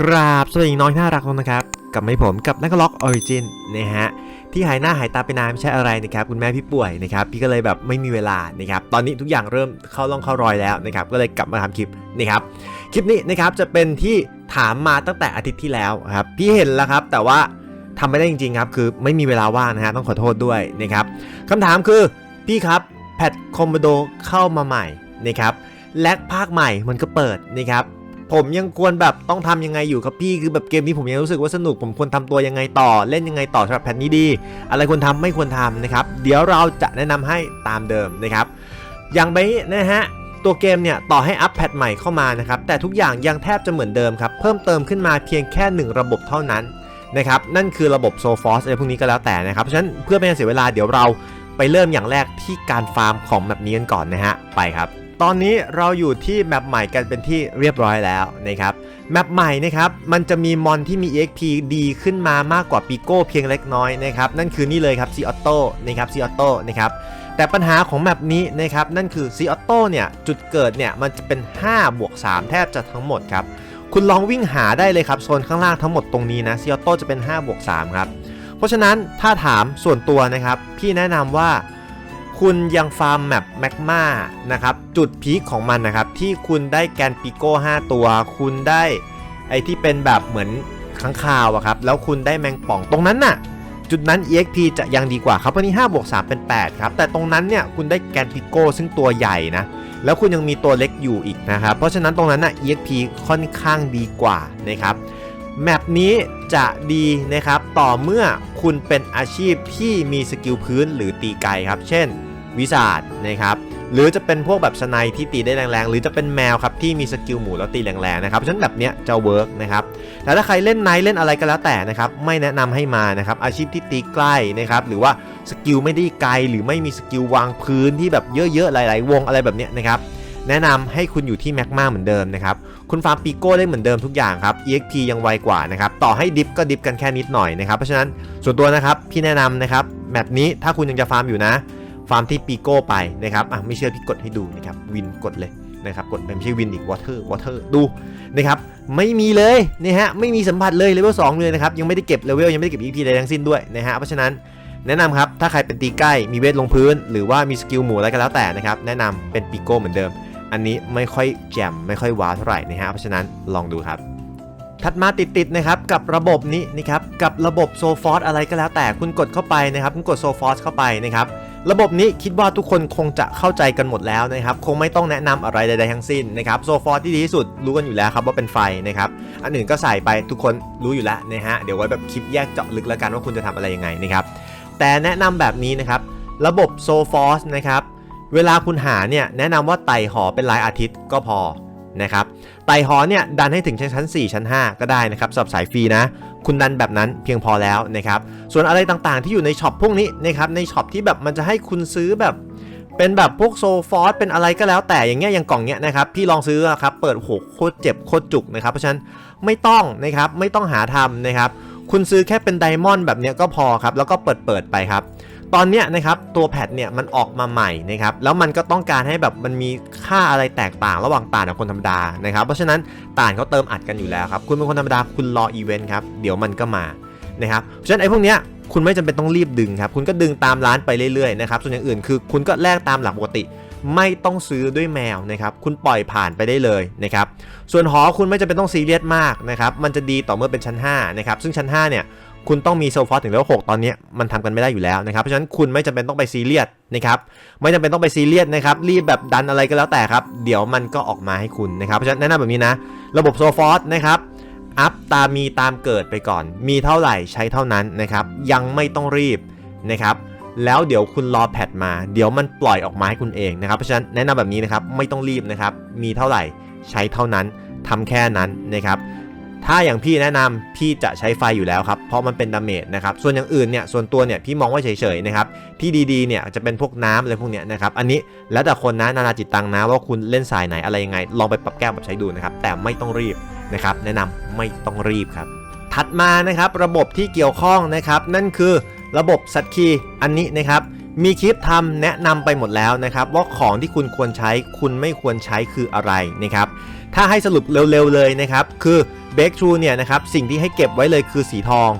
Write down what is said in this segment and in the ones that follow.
กราบสวัสดีน้องที่น่ารักทุกนะครับกลับมาให้ผมกับนักล็อกออริจินนะฮะที่หายหน้าหายตาไปนานไม่ใช่อะไรนะครับคุณแม่พี่ป่วยนะครับพี่ก็เลยแบบไม่มีเวลานะครับตอนนี้ทุกอย่างเริ่มเข้าร่องเข้ารอยแล้วนะครับก็เลยกลับมาทำคลิปนะครับคลิปนี้นะครับจะเป็นที่ถามมาตั้งแต่อาทิตย์ที่แล้วครับพี่เห็นแล้วครับแต่ว่าทำไม่ได้จริงๆครับคือไม่มีเวลาว่างนะฮะต้องขอโทษด้วยนะครับคำถามคือพี่ครับแพทคอมโบโดเข้ามาใหม่นะครับและภาคใหม่มันก็เปิดนะครับ ผมยังควรแบบต้องทำยังไงอยู่ครับพี่คือแบบเกมนี้ผมยังรู้สึกว่าสนุก ผมควรทำตัวยังไงต่อ เล่นยังไงต่อสำหรับแพทนี้ดี อะไรควรทำไม่ควรทำนะครับ เดี๋ยวเราจะแนะนำให้ตามเดิมนะครับอย่างไปนะฮะตัวเกมเนี่ยต่อให้อัปแพทใหม่เข้ามานะครับแต่ทุกอย่างยังแทบจะเหมือนเดิมครับ เพิ่มเติมขึ้นมาเพียงแค่หนึ่งระบบเท่านั้นนะครับนั่นคือระบบโซฟอสอะไรพวกนี้ก็แล้วแต่นะครับ เพราะฉะนั้นเพื่อไม่ให้เสียเวลาเดี๋ยวเราไปเริ่มอย่างแรกที่การฟาร์มของแบบนี้กันก่อนนะฮะไปครับ ตอนนี้เราอยู่ที่แมปใหม่กันเป็นที่เรียบร้อยแล้วนะครับแมปใหม่นะครับมันจะมีมอนที่มี EXP ดีขึ้นมามากกว่าปีโก้เพียงเล็กน้อยนะครับนั่นคือนี่เลยครับซีออโต้นะครับซีออโต้นะครับแต่ปัญหาของแมปนี้นะครับนั่นคือซีออโต้เนี่ยจุดเกิดเนี่ยมันจะเป็น5บวก3แทบจะทั้งหมดครับคุณลองวิ่งหาได้เลยครับโซนข้างล่างทั้งหมดตรงนี้นะซีออโต้จะเป็น5บวก3ครับเพราะฉะนั้นถ้าถามส่วนตัวนะครับพี่แนะนำว่า คุณยังฟาร์มแมปแมกมานะครับ จุดพีคของมันนะครับ ที่คุณได้แกนปิโก้ 5 ตัว คุณได้ไอที่เป็นแบบเหมือนค้างคาวอะครับ แล้วคุณได้แมงป่องตรงนั้นน่ะ จุดนั้น EXP จะยังดีกว่าครับวันนี้5บวก3เป็น 8 ครับ แต่ตรงนั้นเนี่ยคุณได้แกนปิโก้ ซึ่งตัวใหญ่นะ แล้วคุณยังมีตัวเล็กอยู่อีกนะครับ เพราะฉะนั้นตรงนั้นน่ะ EXP ค่อนข้างดีกว่านะครับแมปนี้จะดีนะครับต่อเมื่อคุณเป็นอาชีพที่มีสกิลพื้นหรือตีไกลครับ เช่น วิสาดนะครับหรือจะเป็นพวกแบบสไนที่ตีได้แรงๆ หรือจะเป็นแมวครับที่มีสกิลหมูแล้วตีแรงๆนะครับเพราะฉะนั้นแบบเนี้ยจะเวิร์กนะครับแต่ถ้าใครเล่นไนท์เล่นอะไรก็แล้วแต่นะครับไม่แนะนำให้มานะครับอาชีพที่ตีใกล้นะครับหรือว่าสกิลไม่ได้ไกลหรือไม่มีสกิลวางพื้นที่แบบเยอะๆหลาย ๆ วงอะไรแบบเนี้ยนะครับแนะนำให้คุณอยู่ที่แม็กมาเหมือนเดิมนะครับคุณฟาร์มปีโก้ได้เหมือนเดิมทุกอย่างครับ EXP ยังไวกว่านะครับต่อให้ดิฟก็ดิฟกันแค่นิดหน่อยนะครับเพราะฉะนั้นส่วนตัวนะครับพี่แนะนำนะครับแมปนี้ถ้าคุณยังจะฟาร์มอยู่นะ ฟาร์มที่ปีโก้ไปนะครับอะไม่เชื่อพี่กดให้ดูนะครับวินกดเลยนะครับกดไม่ใช่วินอีกวอเตอร์วอเตอร์ดูนะครับไม่มีเลยนี่ฮะไม่มีสัมผัสเลยเลเวล2เลยนะครับยังไม่ได้เก็บเลเวลยังไม่ได้เก็บ EP ใดทั้งสิ้นด้วยนะฮะเพราะฉะนั้นแนะนำครับ ถ้าใครเป็นตีใกล้มีเวทลงพื้น หรือว่ามีสกิลหมู่อะไรก็แล้วแต่นะครับ แนะนำเป็นปีโก้เหมือนเดิม อันนี้ไม่ค่อยแจ่มไม่ค่อยว้าเท่าไหร่นะฮะ เพราะฉะนั้นลองดูครับ ถัดมาติดๆนะครับ กับระบบนี้นะครับ กับระบบโซฟอสอะไรก็แล้วแต่คุณกดเข้าไปนะครับ คุณกดโซฟอสเข้าไปนะครับ ระบบนี้คิดว่าทุกคนคงจะเข้าใจกันหมดแล้วนะครับ คงไม่ต้องแนะนำอะไรใดๆทั้งสิ้นนะครับโซฟอสที่ดีที่สุดรู้กันอยู่แล้วครับว่าเป็นไฟนะครับ อันอื่นก็ใส่ไปทุกคนรู้อยู่แล้วนะฮะ เดี๋ยวไว้แบบคลิปแยกเจาะลึกแล้วกันว่าคุณจะทำอะไรยังไงนะครับ แต่แนะนำแบบนี้นะครับ ระบบโซฟอสนะครับ เวลาคุณหาเนี่ยแนะนำว่าไต่หอเป็นรายอาทิตย์ก็พอนะครับไต่หอเนี่ยดันให้ถึงชั้น 4 ชั้น 5 ก็ได้นะครับสำหรับสายฟรีนะ คุณดันแบบนั้นเพียงพอแล้วนะครับ ส่วนอะไรต่างๆที่อยู่ในช็อปพวกนี้นะครับในช็อปที่แบบมันจะให้คุณซื้อแบบเป็นแบบพวกโซฟอสเป็นอะไรก็แล้วแต่อย่างเงี้ยอย่างกล่องเนี้ยนะครับพี่ลองซื้อครับเปิดโหโคตรเจ็บโคตรจุกนะครับเพราะฉะนั้นไม่ต้องนะครับไม่ต้องหาทำนะครับ คุณซื้อแค่เป็นไดมอนด์แบบเนี้ยก็พอครับแล้วก็เปิดเปิดไปครับ ตอนเนี้ยนะครับตัวแพดเนี่ยมันออกมาใหม่นะครับแล้วมันก็ต้องการให้แบบมันมีค่าอะไรแตกต่างระหว่างต่านกับคนธรรมดานะครับเพราะฉะนั้นต่านเขาเติมอัดกันอยู่แล้วครับคุณเป็นคนธรรมดาคุณรออีเวนต์ครับเดี๋ยวมันก็มานะครับเพราะฉะนั้นไอ้พวกเนี้ยคุณไม่จำเป็นต้องรีบดึงครับคุณก็ดึงตามร้านไปเรื่อยๆนะครับส่วนอย่างอื่นคือคุณก็แลกตามหลักปกติไม่ต้องซื้อด้วยแมวนะครับ คุณปล่อยผ่านไปได้เลยนะครับ ส่วนหอคุณไม่จำเป็นต้องซีเรียสมากนะครับ มันจะดีต่อเมื่อเป็นชั้น5นะครับ ซึ่งชั้น5เนี่ย คุณต้องมีโซฟอสถึงเลเวล6ตอนนี้มันทำกันไม่ได้อยู่แล้วนะครับ เพราะฉะนั้นคุณไม่จำเป็นต้องไปซีเรียสนะครับไม่จำเป็นต้องไปซีเรียสนะครับรีบแบบดันอะไรก็แล้วแต่ครับ เดี๋ยวมันก็ออกมาให้คุณนะครับเพราะฉะนั้นแนะนำแบบนี้นะ ระบบโซฟอสนะครับอัพตามมีตามเกิดไปก่อน มีเท่าไหร่ใช้เท่านั้นนะครับยังไม่ต้องรีบนะครับแล้วเดี๋ยวคุณรอแพทมา เดี๋ยวมันปล่อยออกมาให้คุณเองนะครับเพราะฉะนั้นแนะนำแบบนี้นะครับไม่ต้องรีบนะครับมีเท่าไหร่ใช้เท่านั้นทำแค่นั้นนะครับ ถ้าอย่างพี่แนะนำพี่จะใช้ไฟอยู่แล้วครับ เพราะมันเป็นดาเมจนะครับ ส่วนอย่างอื่นเนี่ยส่วนตัวเนี่ยพี่มองว่าเฉยๆนะครับ ที่ดีๆเนี่ยจะเป็นพวกน้ำอะไรพวกเนี้ยนะครับ อันนี้แล้วแต่คนนะนานาจิตตังนะว่าคุณเล่นสายไหนอะไรยังไง ลองไปปรับแก้ปรับใช้ดูนะครับ แต่ไม่ต้องรีบนะครับ แนะนำไม่ต้องรีบครับถัดมานะครับระบบที่เกี่ยวข้องนะครับ นั่นคือระบบสัตว์คีอันนี้นะครับมีคลิปทำแนะนำไปหมดแล้วนะครับว่าของที่คุณควรใช้คุณไม่ควรใช้คืออะไรนะครับถ้าให้สรุปเร็วๆเลยนะครับ คือ เบคทรูเนี่ยนะครับสิ่งที่ให้เก็บไว้เลยคือสีทอง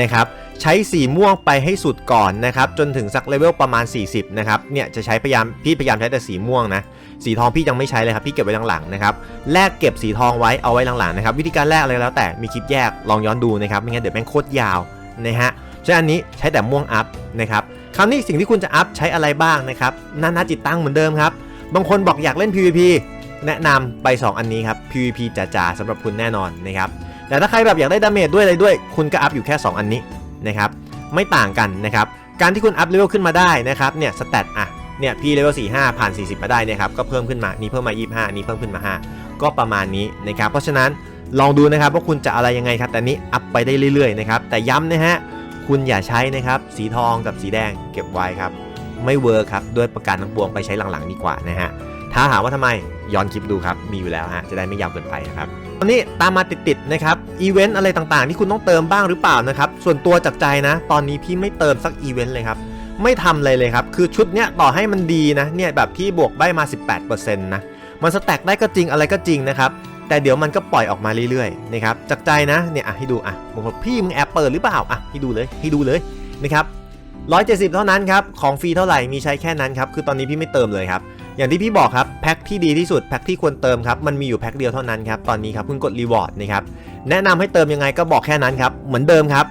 นะครับใช้สีม่วงไปให้สุดก่อนนะครับจนถึงสักเลเวลประมาณ 40นะครับเนี่ยจะใช้พยายามพี่พยายามใช้แต่สีม่วงนะสีทองพี่ยังไม่ใช้เลยครับพี่เก็บไว้หลังๆนะครับแลกเก็บสีทองไว้เอาไว้หลังๆนะครับวิธีการแลกอะไรแล้วแต่มีคลิปแยกลองย้อนดูนะครับไม่งั้นเดี๋ยวแม่งโคตรยาวนะฮะฉะนั้อันนี้ใช้แต่ม่วงอัพนะครับคราวนี้สิ่งที่คุณจะอัพใช้อะไรบ้างนะครับนานาจิตตังเหมือนเดิมครับบางคนบอกอยากเล่น PVP แนะนำไป 2 อันนี้ครับ PVP จ๋าๆสำหรับคุณแน่นอนนะครับแต่ถ้าใครแบบอยากได้ดาเมจด้วยอะไรด้วย คุณก็อัพอยู่แค่ 2 อันนี้นะครับไม่ต่างกันนะครับการที่คุณอัพเลเวลขึ้นมาได้นะครับเนี่ยสเตตอะเนี่ยพี่เลเวล45 ผ่าน 40 มาได้นี่ยครับก็เพิ่มขึ้นมานี่เพิ่มมา 25 นี่เพิ่มขึ้นมา 5 ก็ประมาณนี้นะครับเพราะฉะนั้นลองดูนะครับว่าคุณจะอะไรยังไงครับ แต่นี้อัพไปได้เรื่อยๆนะครับแต่ย้ำนะฮะคุณอย่าใช้นะครับสีทองกับสีแดงเก็บไว้ครับไม่เวิร์คครับด้วยประการทั้งปวงไปใช้หลังๆดีกว่านะฮะ ถ้าหาว่าทำไมย้อนคลิปดูครับ มีอยู่แล้วฮะ จะได้ไม่ยาวเกินไปนะครับตอนนี้ตามมาติดๆนะครับ อีเวนต์อะไรต่างๆ ที่คุณต้องเติมบ้างหรือเปล่านะครับ ส่วนตัวจากใจนะ ตอนนี้พี่ไม่เติมสักอีเวนต์เลยครับ ไม่ทำเลยเลยครับ คือชุดเนี้ยต่อให้มันดีนะ เนี่ยแบบที่บวกใบมา 18%นะ มันสแต็กได้ก็จริงอะไรก็จริงนะครับ แต่เดี๋ยวมันก็ปล่อยออกมาเรื่อยๆนะครับ จากใจนะ เนี่ยอะให้ดูอะบางคนพี่มึงแอบเปิดหรือเปล่าอะให้ดูเลย ให้ดูเลยนะครับ170 เท่านั้นครับ ของฟรีเท่าไหร่ มีใช้แค่นั้นครับ คือตอนนี้พี่ไม่เติมเลยครับ อย่างที่พี่บอกครับแพ็คที่ดีที่สุดแพ็คที่ควรเติมครับมันมีอยู่แพ็คเดียวเท่านั้นครับตอนนี้ครับเพิ่งกดรีวอร์ดนะครับแนะนำให้เติมยังไงก็บอกแค่นั้นครับเหมือนเดิมครับ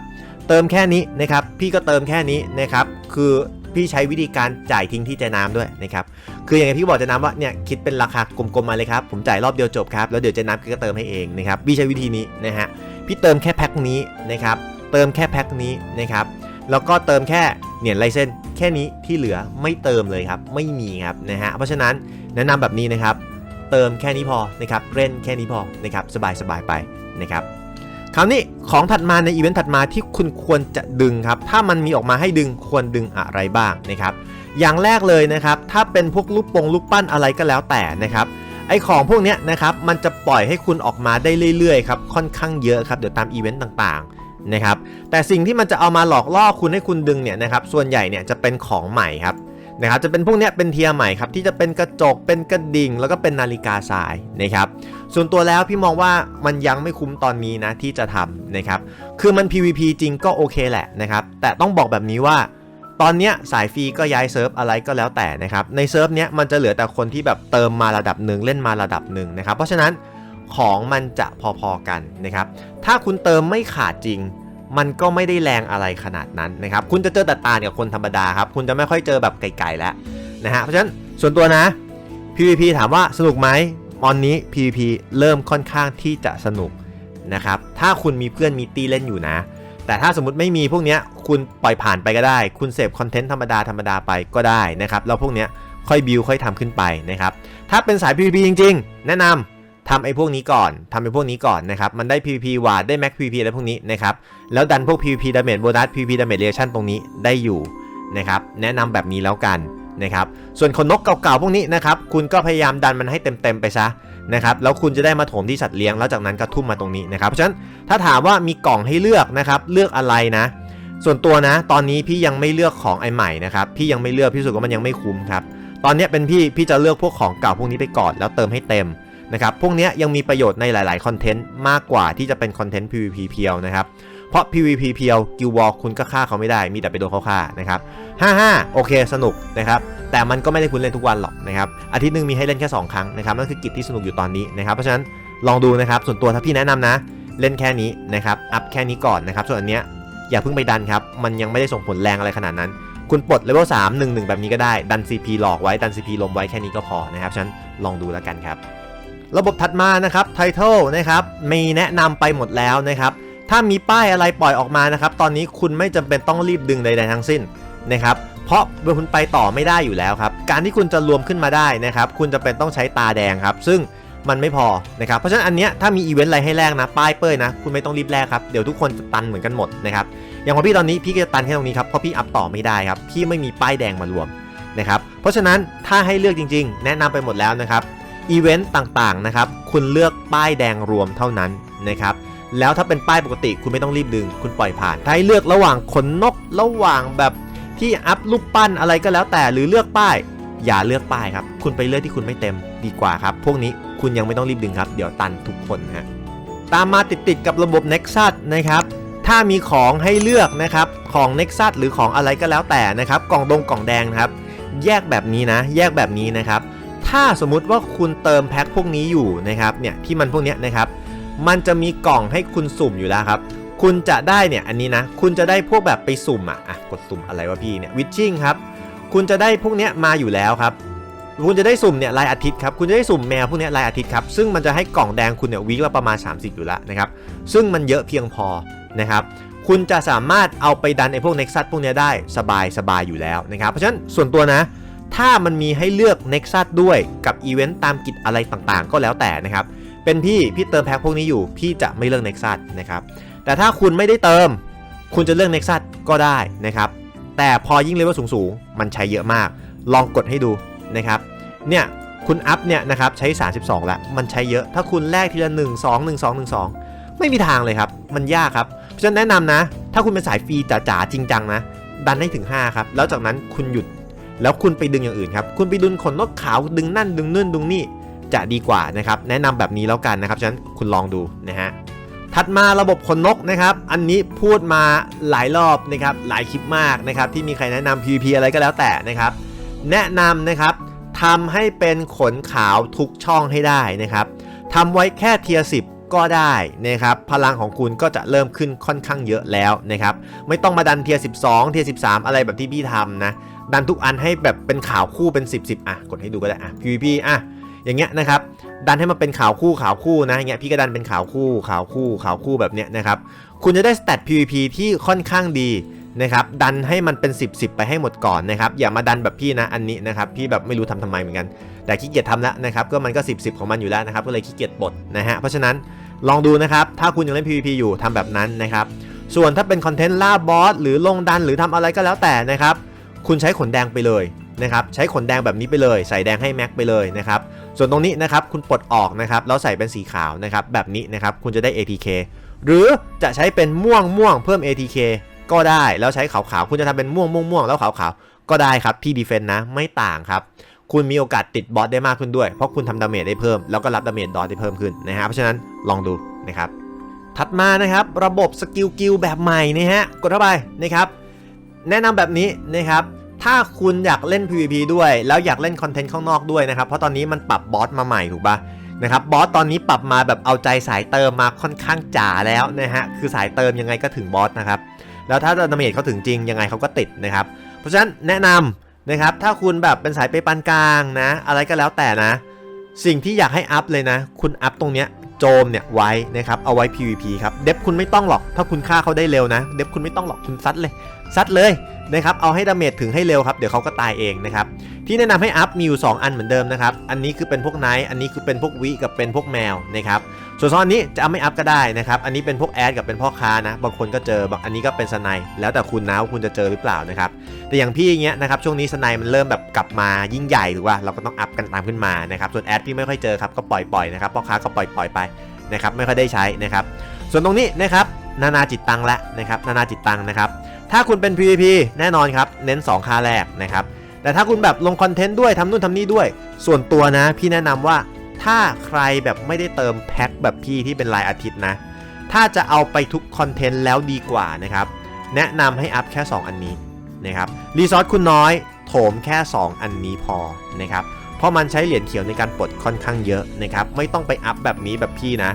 เติมแค่นี้นะครับพี่ก็เติมแค่นี้นะครับคือพี่ใช้วิธีการจ่ายทิ้งที่ใจน้ำด้วยนะครับคืออย่างที่พี่บอกใจน้ำว่าเนี่ยคิดเป็นราคากลมๆมาเลยครับผมจ่ายรอบเดียวจบครับแล้วเดี๋ยวใจน้ำก็เติมให้เองนะครับพี่ใช้วิธีนี้นะฮะพี่เติมแค่แพ็คนี้นะครับเติมแค่แพ็คนี้นะครับแล้วก็เติมแค่เหรียญไลเซน แค่นี้ที่เหลือไม่เติมเลยครับ ไม่มีครับนะฮะเพราะฉะนั้นแนะนำแบบนี้นะครับ เติมแค่นี้พอนะครับเล่นแค่นี้พอนะครับสบายสบายไปนะครับคราวนี้ของถัดมาในอีเวนต์ถัดมาที่คุณควรจะดึงครับ ถ้ามันมีออกมาให้ดึงควรดึงอะไรบ้างนะครับ อย่างแรกเลยนะครับ ถ้าเป็นพวกลูกปงลูกปั้นอะไรก็แล้วแต่นะครับไอของพวกนี้นะครับมันจะปล่อยให้คุณออกมาได้เรื่อยๆครับค่อนข้างเยอะครับเดี๋ยวตามอีเวนต์ต่างๆ นะครับแต่สิ่งที่มันจะเอามาหลอกล่อคุณให้คุณดึงเนี่ยนะครับส่วนใหญ่เนี่ยจะเป็นของใหม่ครับนะครับจะเป็นพวกเนี้ยเป็นเทียร์ใหม่ครับที่จะเป็นกระจกเป็นกระดิ่ง แล้วก็เป็นนาฬิกาทรายนะครับส่วนตัวแล้วพี่มองว่ามันยังไม่คุ้มตอนนี้นะที่จะทำนะครับคือมัน PVP จริงก็โอเคแหละนะครับแต่ต้องบอกแบบนี้ว่าตอนเนี้ยสายฟรีก็ย้ายเซิร์ฟอะไรก็แล้วแต่นะครับในเซิร์ฟเนี้ยมันจะเหลือแต่คนที่แบบเติมมาระดับหนึ่งเล่นมาระดับหนึ่งนะครับเพราะฉะนั้น ของมันจะพอๆกันนะครับ ถ้าคุณเติมไม่ขาดจริง มันก็ไม่ได้แรงอะไรขนาดนั้นนะครับ คุณจะเจอแต่ตากับคนธรรมดาครับ คุณจะไม่ค่อยเจอแบบไกลๆแล้วนะฮะ เพราะฉะนั้นส่วนตัวนะ PVP ถามว่าสนุกไหมตอนนี้ PVP เริ่มค่อนข้างที่จะสนุกนะครับ ถ้าคุณมีเพื่อนมีตีเล่นอยู่นะ แต่ถ้าสมมติไม่มีพวกเนี้ยคุณปล่อยผ่านไปก็ได้ คุณเสพคอนเทนต์ธรรมดาธรรมดาไปก็ได้นะครับ แล้วพวกเนี้ยค่อยบิวค่อยทำขึ้นไปนะครับ ถ้าเป็นสาย PVP จริง ๆ แนะนำ ทำไอ้พวกนี้ก่อนทำไอ้พวกนี้ก่อนนะครับ มันได้ PVP วาดได้ Max PVP อะไรพวกนี้นะครับ แล้วดันพวก PVP Damage Bonus PVP Damage Reaction ตรงนี้ได้อยู่นะครับ แนะนำแบบนี้แล้วกันนะครับ ส่วนคนนกเก่าๆพวกนี้นะครับ คุณก็พยายามดันมันให้เต็มๆไปซะนะครับ แล้วคุณจะได้มาโถมที่สัตว์เลี้ยง แล้วจากนั้นก็ทุ่มมาตรงนี้นะครับ เพราะฉะนั้นถ้าถามว่ามีกล่องให้เลือกนะครับ เลือกอะไรนะ ส่วนตัวนะ ตอนนี้พี่ยังไม่เลือกของไอใหม่นะครับ พี่ยังไม่เลือกพี่รู้สึกว่ามันยังไม่คุ้มครับ ตอนนี้เป็นพี่ พี่จะเลือกพวกของเก่าพวกนี้ไปก่อน แล้วเติมให้เต็ม นะครับ พวกนี้ยังมีประโยชน์ในหลาย ๆ คอนเทนต์มากกว่าที่จะเป็นคอนเทนต์ PVP เพียวนะครับ เพราะ PVP เพียวกิววอลคุณก็ฆ่าเขาไม่ได้ มีแต่ไปโดนเขาฆ่านะครับ 55 โอเคสนุกนะครับ แต่มันก็ไม่ได้คุณเล่นทุกวันหรอกนะครับ อาทิตย์หนึ่งมีให้เล่นแค่ 2 ครั้งนะครับ นั่นคือกิจที่สนุกอยู่ตอนนี้นะครับ เพราะฉะนั้นลองดูนะครับ ส่วนตัวถ้าพี่แนะนำนะ เล่นแค่นี้นะครับ อัพแค่นี้ก่อนนะครับ ส่วนอันเนี้ยอย่าเพิ่งไปดันครับ มันยังไม่ได้ส่งผลแรงอะไรขนาดนั้นคุณปลดเลเวล3 1 1 แบบนี้ก็ได้ ดัน CP หลอกไว้ ดัน CP ลมไว้แค่นี้ก็พอนะครับ ฉะนั้นลองดูแล้วกันครับ ระบบถัดมานะครับ Title นะครับมีแนะนำไปหมดแล้วนะครับถ้ามีป้ายอะไรปล่อยออกมานะครับ ตอนนี้คุณไม่จำเป็นต้องรีบดึงใดๆทั้งสิ้นนะครับเพราะเมื่อคุณไปต่อไม่ได้อยู่แล้วครับการที่คุณจะรวมขึ้นมาได้นะครับ คุณจะเป็นต้องใช้ตาแดงครับ ซึ่งมันไม่พอนะครับเพราะฉะนั้นอันเนี้ยถ้ามีอีเวนต์อะไรให้แลกนะ ป้ายเป้ยนะ คุณไม่ต้องรีบแลกครับเดี๋ยวทุกคนจะตันเหมือนกันหมดนะครับอย่างของพี่ตอนนี้พี่ก็จะตันแค่ตรงนี้ครับเพราะพี่อัพต่อไม่ได้ครับพี่ไม่มีป้ายแดงมารวมนะครับเพราะฉะนั้นถ้าให้เลือกจริง ๆ แนะนำไปหมดแล้วนะครับ อีเวนต์ต่างๆนะครับคุณเลือกป้ายแดงรวมเท่านั้นนะครับแล้วถ้าเป็นป้ายปกติคุณไม่ต้องรีบดึง คุณปล่อยผ่านถ้าให้เลือกระหว่างขนนกระหว่างแบบที่อัพรูปปั้นอะไรก็แล้วแต่หรือเลือกป้าย อย่าเลือกป้ายครับ คุณไปเลือกที่คุณไม่เต็มดีกว่าครับ พวกนี้คุณยังไม่ต้องรีบดึงครับ เดี๋ยวตันทุกคนฮะตามมาติดๆกับระบบ Nexus นะครับถ้ามีของให้เลือกนะครับของ Nexus หรือของอะไรก็แล้วแต่นะครับกล่องดงกล่องแดงนะครับ แยกแบบนี้นะ แยกแบบนี้นะครับ ถ้าสมมุติว่าคุณเติมแพ็คพวกนี้อยู่นะครับเนี่ยที่มันพวกเนี้ยนะครับ มันจะมีกล่องให้คุณสุ่มอยู่แล้วครับ คุณจะได้เนี่ยอันนี้นะ คุณจะได้พวกแบบไปสุ่มอะอะกดสุ่มอะไรวะพี่เนี่ยวิชชิ่งครับ คุณจะได้พวกเนี้ยมาอยู่แล้วครับ คุณจะได้สุ่มเนี่ยรายอาทิตย์ครับ คุณจะได้สุ่มแมวพวกเนี้ยรายอาทิตย์ครับ ซึ่งมันจะให้กล่องแดงคุณเนี่ยวีคละประมาณ 30 อยู่แล้วนะครับ ซึ่งมันเยอะเพียงพอนะครับคุณจะสามารถเอาไปดันไอ้พวก Nexus พวกเนี้ยได้สบายสบายอยู่แล้วนะครับ เพราะฉะนั้นส่วนตัวนะ ถ้ามันมีให้เลือก Nexus ด้วยกับอีเวนต์ตามกิจอะไรต่างๆ ก็แล้วแต่นะครับ เป็นพี่พี่เติมแพ็คพวกนี้อยู่ พี่จะไม่เลือก Nexus นะครับ แต่ถ้าคุณไม่ได้เติม คุณจะเลือก Nexus ก็ได้นะครับ แต่พอยิ่งเลเวลสูงๆ มันใช้เยอะมาก ลองกดให้ดูนะครับ เนี่ยคุณอัพเนี่ยนะครับใช้ 32แล้วมันใช้เยอะ ถ้าคุณแลกทีละ 1 2 1 2 1 2 ไม่มีทางเลยครับ มันยากครับ เพราะฉะนั้นแนะนำนะ ถ้าคุณเป็นสายฟรีจ๋าๆจริงจังนะ ดันให้ถึง 5 ครับ แล้วจากนั้นคุณหยุด แล้วคุณไปดึงอย่างอื่นครับ คุณไปดึงขนนกขาวดึงนั่นดึงนู่นดึงนี่จะดีกว่านะครับ แนะนำแบบนี้แล้วกันนะครับ ฉะนั้นคุณลองดูนะฮะ ถัดมาระบบขนนกนะครับ อันนี้พูดมาหลายรอบนะครับ หลายคลิปมากนะครับ ที่มีใครแนะนำ PVP อะไรก็แล้วแต่นะครับ แนะนำนะครับทำให้เป็นขนขาวทุกช่องให้ได้นะครับทำไว้แค่เทียร์10 ก็ได้นะครับพลังของคุณก็จะเริ่มขึ้นค่อนข้างเยอะแล้วนะครับไม่ต้องมาดันเทียร์12 เทียร์13 อะไรแบบที่พี่ทำนะดันทุกอันให้แบบเป็นข่าวคู่เป็น 10 10อะกดให้ดูก็ได้อะ PVP อะอย่างเงี้ยนะครับดันให้มันเป็นข่าวคู่ข่าวคู่นะอย่างเงี้ยพี่ก็ดันเป็นข่าวคู่ข่าวคู่ข่าวคู่แบบเนี้ยนะครับคุณจะได้สเตต PVP ที่ค่อนข้างดีนะครับดันให้มันเป็น 10 10 ไปให้หมดก่อนนะครับอย่ามาดันแบบพี่นะอันนี้นะครับพี่แบบไม่รู้ทำทำไมเหมือนกัน แต่ขี้เกียจทำแล้วนะครับก็มันก็ 10 10 ของมันอยู่แล้วนะครับก็เลยขี้เกียจปลดนะฮะเพราะฉะนั้น ลองดูนะครับ ถ้าคุณยังเล่น PVP อยู่ทำแบบนั้นนะครับ ส่วนถ้าเป็นคอนเทนต์ล่าบอสหรือลงดันหรือทำอะไรก็แล้วแต่นะครับ คุณใช้ขนแดงไปเลยนะครับ ใช้ขนแดงแบบนี้ไปเลย ใส่แดงให้แม็กไปเลยนะครับ ส่วนตรงนี้นะครับคุณปลดออกนะครับแล้วใส่เป็นสีขาวนะครับ แบบนี้นะครับคุณจะได้ ATK หรือจะใช้เป็นม่วงม่วงเพิ่ม ATK ก็ได้แล้วใช้ขาวขาวๆคุณจะทำเป็นม่วงม่วงม่วงแล้วขาวขาวๆก็ได้ครับที่ดีเฟนต์นะไม่ต่างครับ คุณมีโอกาสติดบอสได้มากขึ้นด้วย เพราะคุณทำดาเมจได้เพิ่ม แล้วก็รับดาเมจดอทได้เพิ่มขึ้นนะฮะ เพราะฉะนั้นลองดูนะครับ ถัดมานะครับ ระบบสกิลกิลแบบใหม่นะฮะ กดเข้าไปนะครับ แนะนำแบบนี้นะครับถ้าคุณอยากเล่น PVP ด้วย แล้วอยากเล่นคอนเทนต์ข้างนอกด้วยนะครับ เพราะตอนนี้มันปรับบอสมาใหม่ถูกปะนะครับบอสตอนนี้ปรับมาแบบเอาใจสายเติมมาค่อนข้างจ๋าแล้วนะฮะคือสายเติมยังไงก็ถึงบอสนะครับแล้วถ้าดาเมจเขาถึงจริงยังไงเขาก็ติดนะครับ เพราะฉะนั้นแนะนำ นะครับถ้าคุณแบบเป็นสายไปปานกลางนะ อะไรก็แล้วแต่นะ สิ่งที่อยากให้อัพเลยนะ คุณอัพตรงเนี้ยโจมเนี่ยไว้นะครับเอาไว้ PVP ครับเดฟคุณไม่ต้องหรอกถ้าคุณฆ่าเขาได้เร็วนะเดฟคุณไม่ต้องหรอกคุณซัดเลยซัดเลยนะครับเอาให้ดาเมจถึงให้เร็วครับเดี๋ยวเขาก็ตายเองนะครับที่แนะนำให้อัพมีอยู่ 2 อันเหมือนเดิมนะครับอันนี้คือเป็นพวกไนท์อันนี้คือเป็นพวกวิกับเป็นพวกแมวนะครับ ส่วนสองอันนี้จะเอาไม่อัพก็ได้นะครับ อันนี้เป็นพวกแอดกับเป็นพ่อค้านะ บางคนก็เจอบางอันนี้ก็เป็นสไนแล้วแต่คุณนะว่าคุณจะเจอหรือเปล่านะครับ แต่อย่างพี่อย่างเงี้ยนะครับ ช่วงนี้สไนมันเริ่มแบบกลับมายิ่งใหญ่หรือว่าเราก็ต้องอัพกันตามขึ้นมานะครับ ส่วนแอดพี่ไม่ค่อยเจอครับก็ปล่อยๆนะครับพ่อค้าก็ปล่อยปล่อยๆไปนะครับไม่ค่อยได้ใช้นะครับ ส่วนตรงนี้นะครับนานาจิตตังละนะครับนานาจิตตังนะครับถ้าคุณเป็น PVP แน่นอนครับเน้น 2 ค่าแรกนะครับแต่ถ้าคุณแบบลงคอนเทนต์ด้วยทำนู่นทำนี่ด้วย ส่วนตัวนะ พี่แนะนำว่า ถ้าใครแบบไม่ได้เติมแพ็คแบบพี่ที่เป็นรายอาทิตย์นะ ถ้าจะเอาไปทุกคอนเทนต์แล้วดีกว่านะครับ แนะนำให้อัพแค่ 2 อันนี้นะครับ รีซอสคุณน้อยโถมแค่ 2 อันนี้พอนะครับ เพราะมันใช้เหรียญเขียวในการปลดค่อนข้างเยอะนะครับ ไม่ต้องไปอัพแบบนี้แบบพี่นะ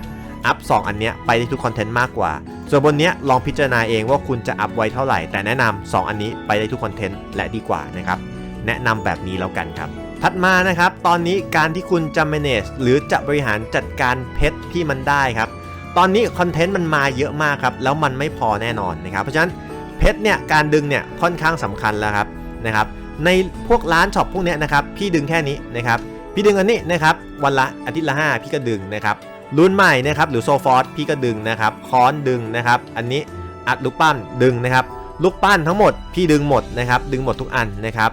อัพ 2 อันเนี้ยไปได้ทุกคอนเทนต์มากกว่า ส่วนบนเนี้ยลองพิจารณาเองว่าคุณจะอัพไว้เท่าไหร่ แต่แนะนำ2อันนี้ไปได้ทุกคอนเทนต์และดีกว่านะครับ แนะนำแบบนี้แล้วกันครับ ถัดมานะครับ ตอนนี้การที่คุณจะ manage หรือจะบริหารจัดการเพชรที่มันได้ครับ ตอนนี้คอนเทนต์มันมาเยอะมากครับ แล้วมันไม่พอแน่นอนนะครับ เพราะฉะนั้นเพชรเนี่ยการดึงเนี่ยค่อนข้างสำคัญแล้วครับนะครับ ในพวกร้านช็อปพวกนี้นะครับ พี่ดึงแค่นี้นะครับ พี่ดึงอันนี้นะครับ วันละอาทิตย์ละ 5 พี่ก็ดึงนะครับรุ่นใหม่นะครับหรือโซฟอร์พี่ก็ดึงนะครับค้อนดึงนะครับ อันนี้อัดลูกปั้นดึงนะครับ ลูกปั้นทั้งหมดพี่ดึงหมดนะครับ ดึงหมดทุกอันนะครับ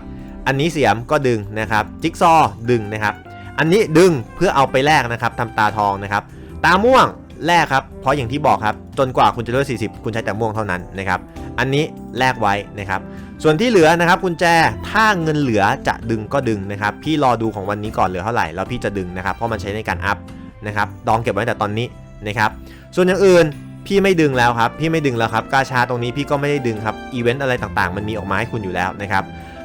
อันนี้เสียมก็ดึงนะครับจิ๊กซอดึงนะครับ อันนี้ดึงเพื่อเอาไปแลกนะครับทำตาทองนะครับ ตาม่วงแลกครับ เพราะอย่างที่บอกครับ จนกว่าคุณจะเลเวล40 คุณใช้แต่ม่วงเท่านั้นนะครับ อันนี้แลกไว้นะครับ ส่วนที่เหลือนะครับกุญแจ ถ้าเงินเหลือจะดึงก็ดึงนะครับ พี่รอดูของวันนี้ก่อนเหลือเท่าไหร่ แล้วพี่จะดึงนะครับ เพราะมันใช้ในการอัพนะครับ ดองเก็บไว้แต่ตอนนี้นะครับ ส่วนอย่างอื่นพี่ไม่ดึงแล้วครับ พี่ไม่ดึงแล้วครับ กาชาตรงนี้พี่ก็ไม่ได้ดึงครับ อีเวนต์อะไรต่างๆ มันมีออกมาให้คุณอยู่แล้วนะครับ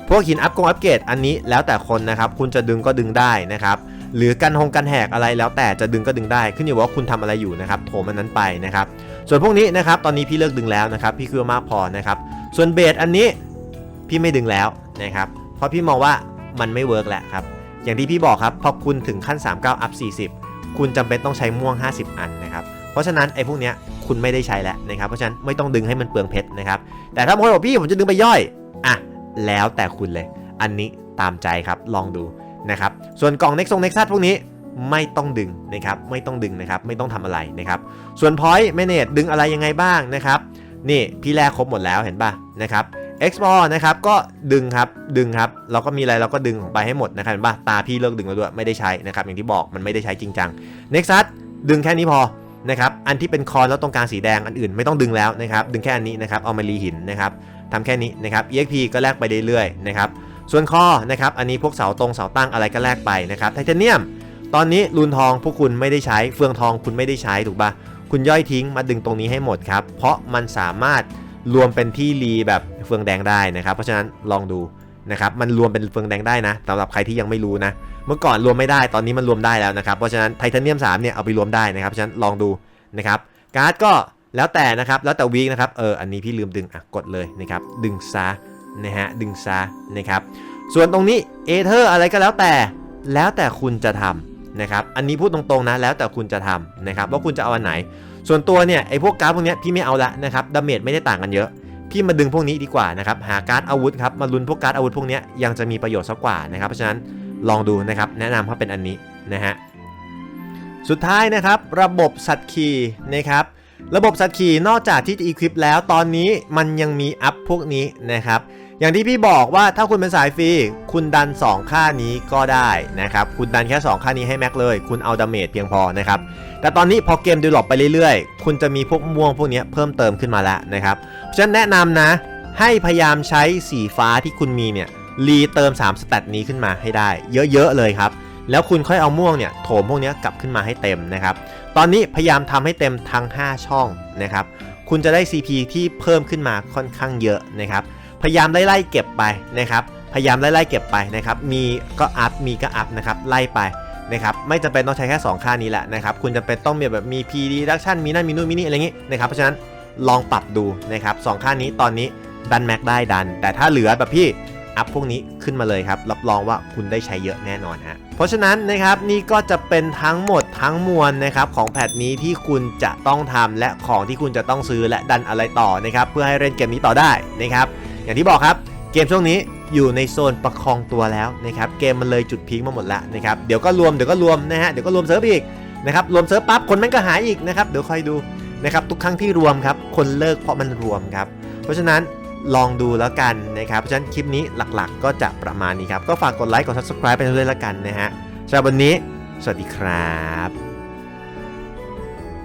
พวกหินอัพกงอัปเกรดอันนี้แล้วแต่คนนะครับคุณจะดึงก็ดึงได้นะครับหรือกันหงกันแหกอะไรแล้วแต่จะดึงก็ดึงได้ขึ้นอยู่ว่าคุณทำอะไรอยู่นะครับโถมมันนั้นไปนะครับส่วนพวกนี้นะครับตอนนี้พี่เลิกดึงแล้วนะครับพี่คิดว่ามากพอนะครับส่วนเบสอันนี้พี่ไม่ดึงแล้วนะครับเพราะพี่มองว่ามันไม่เวิร์กแหล้วครับอย่างที่พี่บอกครับพอคุณถึงขั้น 39 up 40 คุณจำเป็นต้องใช้ม่วง 50 อันนะครับเพราะฉะนั้นไอ้พวกเนี้ยคุณไม่ได้ใช้แล้วนะครับเพราะฉะนั้นไม่ต้องดึงให้มันเปลืองเพชรนะครับแต่ถ้าบางคนบอกพี่ผมจะดึงไปย่อย แล้วแต่คุณเลย อันนี้ตามใจครับลองดูนะครับ ส่วนกล่องเน็กซงเน็กซัสพวกนี้ไม่ต้องดึงนะครับ ไม่ต้องดึงนะครับ ไม่ต้องทำอะไรนะครับ ส่วน point manage ดึงอะไรยังไงบ้างนะครับ นี่พี่แรกครบหมดแล้วเห็นป่ะนะครับ export นะครับก็ดึงครับดึงครับเราก็มีอะไรเราก็ดึงไปให้หมดนะครับเห็นป่ะตาพี่เลิกดึงแล้วด้วยไม่ได้ใช้นะครับอย่างที่บอกมันไม่ได้ใช้จริงจัง nexus ดึงแค่นี้พอนะครับ อันที่เป็นคอนแล้วตรงกลางสีแดง อันอื่นไม่ต้องดึงแล้วนะครับ ดึงแค่อันนี้นะครับ เอามารีหินนะครับ ทำแค่นี้นะครับ exp ก็แลกไปเรื่อยๆนะครับ ส่วนข้อนะครับ อันนี้พวกเสาตรงเสาตั้งอะไรก็แลกไปนะครับไทเทเนียม ตอนนี้รูนทองพวกคุณไม่ได้ใช้ เฟืองทองคุณไม่ได้ใช้ถูกปะคุณย่อยทิ้งมาดึงตรงนี้ให้หมดครับ เพราะมันสามารถรวมเป็นที่รีแบบเฟืองแดงได้นะครับ เพราะฉะนั้นลองดูนะครับ มันรวมเป็นเฟืองแดงได้นะสำหรับใครที่ยังไม่รู้นะ เมื่อก่อนรวมไม่ได้ ตอนนี้มันรวมได้แล้วนะครับ เพราะฉะนั้นไทเทเนียม3เนี่ยเอาไปรวมได้นะครับ เพราะฉะนั้นลองดูนะครับ การ์ดก็ แล้วแต่นะครับแล้วแต่วีคนะครับเอออันนี้พี่ลืมดึงอะกดเลยนะครับดึงซะนะฮะดึงซะนะครับส่วนตรงนี้เอเธอร์อะไรก็แล้วแต่แล้วแต่คุณจะทำนะครับอันนี้พูดตรงๆนะแล้วแต่คุณจะทำนะครับว่าคุณจะเอาอันไหน ส่วนตัวเนี่ยไอ้พวกการ์ดพวกเนี้ยพี่ไม่เอาละนะครับดาเมจไม่ได้ต่างกันเยอะพี่มาดึงพวกนี้ดีกว่านะครับหาการ์ดอาวุธครับมาลุ้นพวกการ์ดอาวุธพวกเนี้ยยังจะมีประโยชน์สักกว่านะครับเพราะฉะนั้นลองดูนะครับแนะนำว่าเป็นอันนี้นะฮะสุดท้ายนะครับระบบสัตว์ขี่นะครับ ระบบสัตว์ขี่นอกจากที่จะอีควิปแล้วตอนนี้มันยังมีอัพพวกนี้นะครับอย่างที่พี่บอกว่าถ้าคุณเป็นสายฟรีคุณดัน 2 ค่านี้ก็ได้นะครับคุณดันแค่ 2 ค่านี้ให้แม็กเลย คุณเอาดาเมจเพียงพอนะครับแต่ตอนนี้พอเกมดีลอปไปเรื่อยๆ คุณจะมีพวกม่วงพวกนี้เพิ่มเติมขึ้นมาแล้วนะครับฉันแนะนำนะ ให้พยายามใช้สีฟ้าที่คุณมีเนี่ยรีเติม3สเตตนี้ขึ้นมาให้ได้ เยอะๆเลยครับ แล้วคุณค่อยเอาม่วงเนี่ยโถมพวกนี้กลับขึ้นมาให้เต็มนะครับ ตอนนี้พยายามทำให้เต็มทั้ง 5 ช่องนะครับ คุณจะได้ CP ที่เพิ่มขึ้นมาค่อนข้างเยอะนะครับ พยายามไล่ๆเก็บไปนะครับ พยายามไล่ๆเก็บไปนะครับ มีก็อัพ มีก็อัพนะครับ ไล่ไปนะครับ ไม่จำเป็นต้องใช้แค่ 2 ค่านี้แหละนะครับ คุณจำเป็นต้องมีแบบมี P reduction มีนั่นมีนู่นมีนี่อะไรอย่างงี้นะครับ เพราะฉะนั้นลองปรับดูนะครับสค่านี้ตอนนี้ดันแม็กได้ดัน แต่ถ้าเหลือแบบพี่ อัพพวกนี้ขึ้นมาเลยครับ รับรองว่าคุณได้ใช้เยอะแน่นอนฮะเพราะฉะนั้นนะครับนี่ก็จะเป็นทั้งหมดทั้งมวลนะครับของแพทนี้ที่คุณจะต้องทำและของที่คุณจะต้องซื้อและดันอะไรต่อนะครับเพื่อให้เล่นเกมนี้ต่อได้นะครับอย่างที่บอกครับเกมช่วงนี้อยู่ในโซนประคองตัวแล้วนะครับเกมมันเลยจุดพีคมาหมดแล้วนะครับเดี๋ยวก็รวมเดี๋ยวก็รวมนะฮะเดี๋ยวก็รวมเซิร์ฟอีกนะครับรวมเซิร์ฟปั๊บคนมันก็หายอีกนะครับเดี๋ยวคอยดูนะครับทุกครั้งที่รวมครับคนเลิกเพราะมันรวมครับเพราะฉะนั้น ลองดูแล้วกันนะครับ เพราะฉะนั้นคลิปนี้หลักๆ ก็จะประมาณนี้ครับ ก็ฝากกดไลค์ กด subscribe ไปด้วยแล้วกันนะฮะสำหรับวันนี้ สวัสดีครับ